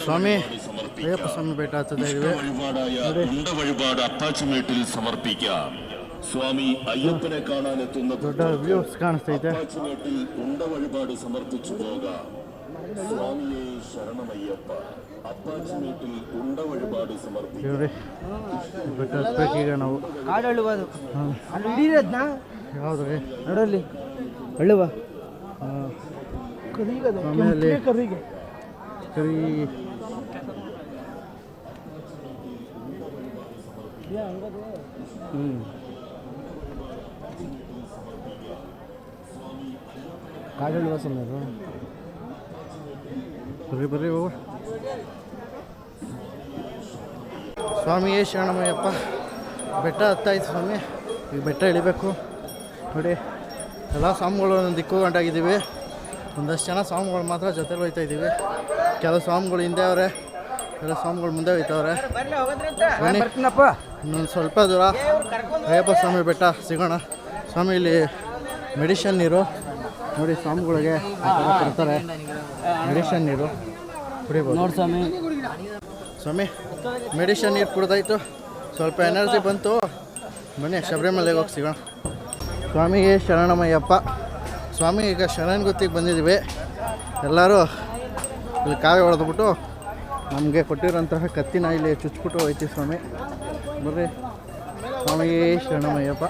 സ്വാമി അയ്യപ്പ സ്വാമി ಬೆಟ್ಟ ಹತ್ತದ ಇವೆ വഴിപാടായ ഉണ്ട വഴിപാട് അപ്പാച്ചുമേട്ടിൽ സമർപ്പിക്കാം സ്വാമി അയ്യപ്പനെ കാണാനെത്തുന്ന ದೊಡ್ಡ ವ್ಯೂಸ್ ಕಾಣಿಸ್ತೈತೆ അപ്പാച്ചുമേട്ടിൽ ഉണ്ട വഴിപാട് സമർപ്പിച്ചു പോകാം സ്വാമിയെ ശരണമയ്യപ്പ അപ്പാച്ചുമേട്ടിൽ ഉണ്ട വഴിപാട് സമർപ്പിക്കാം ಇವ್ರಿ ಬೆಟ್ಟ ಹತ್ಬೇಕೀಗ ನಾವು ಕಾಡು ಅಳ್ಳುವುದು ಅಲ್ಲಿ ಹಿಡೀರದ್ನ ಯಾವ್ದು ರೀ ನೋಡಲ್ಲಿ ಅಳ್ಳುವ ಹಾಂ ಕರಿಗದು ಆಮೇಲೆ- ಕರಿಗೆ ಹ್ಞೂ ಕಾಡು ಸ್ವಾಮಿ ಸುಮ್ಮನೆ ಬರ್ರಿ ಬರ್ರಿ ಹೋಗ. ಸ್ವಾಮಿಯೇ ಶರಣಮಯ್ಯಪ್ಪ. ಬೆಟ್ಟ ಹತ್ತಾಯ್ತು ಸ್ವಾಮಿ. ಈಗ ಬೆಟ್ಟ ಇಳಿಬೇಕು. ನೋಡಿ ಎಲ್ಲ ಸ್ವಾಮಿಗಳು ದಿಕ್ಕು ಗಂಟಾಗಿದ್ದೀವಿ. ಒಂದಷ್ಟು ಜನ ಸ್ವಾಮಿಗಳು ಮಾತ್ರ ಜೊತೆಲಿ ಹೋಯ್ತಾ ಇದ್ದೀವಿ. ಕೆಲವು ಸ್ವಾಮಿಗಳು ಹಿಂದೆ ಅವರೆ ಕೆಲವು ಸ್ವಾಮಿಗಳು ಮುಂದೆ ಹೋಯ್ತವ್ರೆ. ಬನ್ನಿ. ಇನ್ನೊಂದು ಸ್ವಲ್ಪ ದೂರ. ಅಯ್ಯಪ್ಪ ಸ್ವಾಮಿ ಬೆಟ್ಟ ಸಿಗೋಣ. ಸ್ವಾಮಿ ಇಲ್ಲಿ ಮೆಡಿಷನ್ ನೀರು. ನೋಡಿ ಸ್ವಾಮಿಗಳಿಗೆ ಕೊಡ್ತಾರೆ. ಮೆಡಿಷನ್ ನೀರು. ಕುಡಿಬೋದು. ನೋಡಿ ಸ್ವಾಮಿ. ಸ್ವಾಮಿ ಮೆಡಿಷನ್ ನೀರು ಕುಡ್ದಾಯ್ತು. ಸ್ವಲ್ಪ ಎನರ್ಜಿ ಬಂತು. ಬನ್ನಿ ಶಬರಿಮಲೆಗೆ ಹೋಗಿ ಸಿಗೋಣ. ಸ್ವಾಮಿಗೆ ಶರಣಮಯ್ಯಪ್ಪ. ಸ್ವಾಮಿ ಈಗ ಶರಣಗುತ್ತಿಗೆ ಬಂದಿದ್ದೀವಿ. ಎಲ್ಲರೂ ಇಲ್ಲಿ ಕಾಯಿ ಹೊಡೆದ್ಬಿಟ್ಟು ನಮಗೆ ಕೊಟ್ಟಿರೋಂತಹ ಕತ್ತಿನ ಇಲ್ಲಿ ಚುಚ್ಬಿಟ್ಟು ಹೋಯ್ತಿ ಸ್ವಾಮಿ. ಬರ್ರಿ. ಸ್ವಾಮಿಗೆ ಶರಣಮಯ್ಯಪ್ಪ.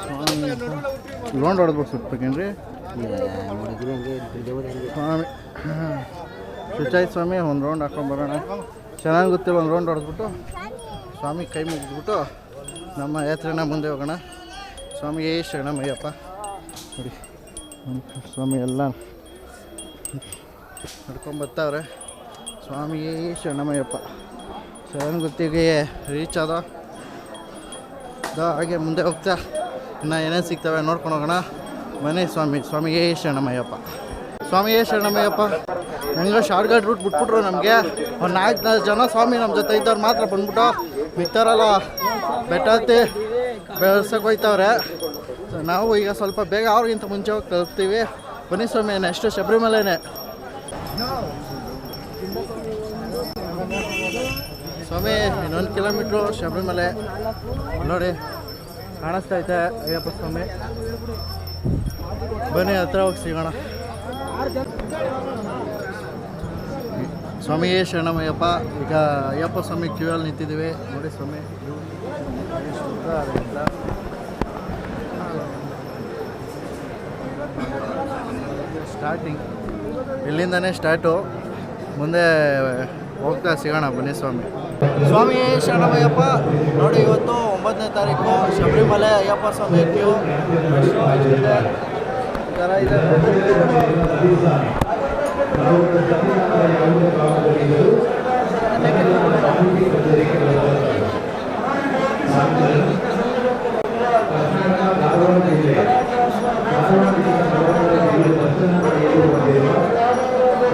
ಸ್ವಾಮಿ, ಲೋನ್ ಹೊಡೆದ್ಬಿಟ್ಟು ಸುಟ್ಬೇಕೇನ್ರಿ ಸ್ವಾಮಿ ಚುಚ್ಚಾಯ್ತು ಸ್ವಾಮಿ, ಒಂದು ರೌಂಡ್ ಹಾಕೊಂಡು ಬರೋಣ. ಚೆನ್ನಾಗಿ ಗೊತ್ತಿಲ್ಲ, ಒಂದು ರೌಂಡ್ ಹೊಡೆದ್ಬಿಟ್ಟು. ಸ್ವಾಮಿ ಕೈ ಮುಗಿದ್ಬಿಟ್ಟು ನಮ್ಮ ಯಾತ್ರೆನ ಮುಂದೆ ಹೋಗೋಣ. ಸ್ವಾಮಿಗೆ ಶರಣಮಯ್ಯಪ್ಪ. ನೋಡಿ, ಸ್ವಾಮಿ ಎಲ್ಲ ನಡ್ಕೊಂಬರ್ತಾವ್ರೆ ಸ್ವಾಮಿಗೆ ಶರಣಮಯ್ಯಪ್ಪ ಶರಣಗುತ್ತಿಗೆ ರೀಚ್ ಆದ? ಹಾಗೆ ಮುಂದೆ ಹೋಗ್ತಾ. ಇನ್ನು ಏನೇನು ಸಿಗ್ತವೆ ನೋಡ್ಕೊಂಡು ಹೋಗೋಣ. ಮನೆ ಸ್ವಾಮಿ ಸ್ವಾಮಿಗೆ ಶರಣಮಯ್ಯಪ್ಪ ಸ್ವಾಮಿಯೇ ಶರಣಮಯ್ಯಪ್ಪ ಹೆಂಗೋ ಶಾರ್ಟ್ಕಟ್ ರೂಟ್ ಬಿಟ್ಬಿಟ್ರು ನಮಗೆ. ಒಂದು ನಾಲ್ಕು ನಾಲ್ಕು ಜನ ಸ್ವಾಮಿ ನಮ್ಮ ಜೊತೆ ಇದ್ದವ್ರು ಮಾತ್ರ ಬಂದ್ಬಿಟ್ಟು ಬಿತ್ತಾರಲ್ಲ ಬೆಟ್ಟ ಹತ್ತಿ ಹೋಗ್ತಾವ್ರೆ ಹೋಯ್ತವ್ರೆ. ನಾವು ಈಗ ಸ್ವಲ್ಪ ಬೇಗ ಅವ್ರಿಗಿಂತ ಮುಂಚೆ ಹೋಗಿ ತಲುಪ್ತೀವಿ. ಬನ್ನಿ ಸ್ವಾಮಿ ನೆಕ್ಸ್ಟ್ ಶಬರಿಮಲೆನೇ. ಸ್ವಾಮಿ, ಇನ್ನೊಂದು ಕಿಲೋಮೀಟ್ರು ಶಬರಿಮಲೆ. ನೋಡಿ, ಕಾಣಿಸ್ತಾ ಐತೆ ಅಯ್ಯಪ್ಪ ಸ್ವಾಮಿ. ಬನ್ನಿ, ಹತ್ರ ಹೋಗಿ ಸಿಗೋಣ. ಸ್ವಾಮಿ ಶರಣಮಯ್ಯಪ್ಪ ಈಗ ಅಯ್ಯಪ್ಪ ಸ್ವಾಮಿ ಕ್ಯೂ ಅಲ್ಲಿ ನಿಂತಿದ್ದೀವಿ. ನೋಡಿ ಸ್ವಾಮಿ ಸ್ಟಾರ್ಟಿಂಗ್ ಇಲ್ಲಿಂದನೇ ಸ್ಟಾರ್ಟು ಮುಂದೆ ಹೋಗ್ತಾ ಸಿಗೋಣ ಬನ್ನಿ ಸ್ವಾಮಿ. ಸ್ವಾಮಿ ಶರಣಮಯ್ಯಪ್ಪ ನೋಡಿ ಇವತ್ತು ಒಂಬತ್ತನೇ ತಾರೀಕು ಶಬರಿಮಲೆ ಅಯ್ಯಪ್ಪ ಸ್ವಾಮಿ ಕ್ಯೂ. ಈ ಥರ ಇದೆ.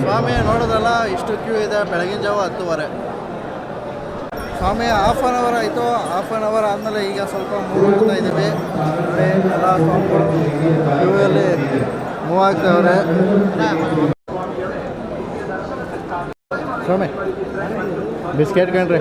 ಸ್ವಾಮಿ ನೋಡೋದಲ್ಲ ಇಷ್ಟು ಕ್ಯೂ ಇದೆ, ಬೆಳಗಿನ ಜಾವ ಹತ್ತುವರೆ. ಸ್ವಾಮಿ ಹಾಫ್ ಆನ್ ಅವರ್ ಆಯಿತು ಹಾಫ್ ಆನ್ ಅವರ್ ಆದಮೇಲೆ ಈಗ ಸ್ವಲ್ಪ ಮೂವ್ ಆಗ್ತಾ ಇದ್ದೀವಿ. ನೋಡಿ, ಎಲ್ಲ ಮೂವ್ ಆಗ್ತಾವ್ರೆ ಸ್ವಾಮಿ, ಬಿಸ್ಕೆಟ್ ಕಣ್ರಿ.